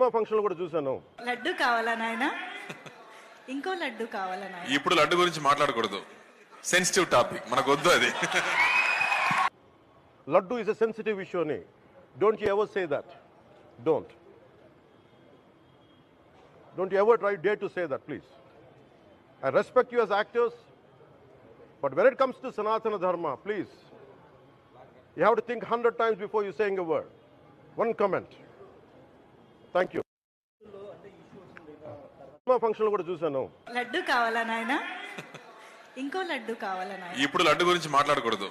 Cinema function కూడా చూశాను. లడ్డు కావాలా నాయన? ఇంకో లడ్డు కావాలా నాయన? ఇప్పుడు లడ్డు గురించి మాట్లాడకూడదు. సెన్సిటివ్ టాపిక్ మనకు వద్దు అది. Laddu is a sensitive issue అని. Don't you ever say that don't don't ever try day to say that please I respect you as actors but when it comes to Sanatana Dharma please you have to think hundred times before you saying a word one comment thank you function కూడా చూశాను. లడ్డు కావాలా నాయన? ఇంకో లడ్డు కావాలా నాయన? ఇప్పుడు లడ్డు గురించి మాట్లాడకూడదు.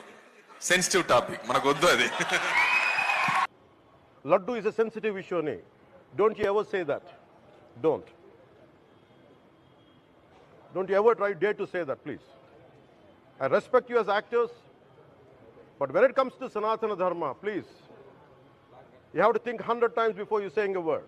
సెన్సిటివ్ టాపిక్ మనకు వద్దు అది. Laddu is a sensitive issue అని. Don't you ever say that don't don't ever try day to say that please I respect you as actors but when it comes to Sanatana Dharma please you have to think hundred times before you saying a word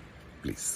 please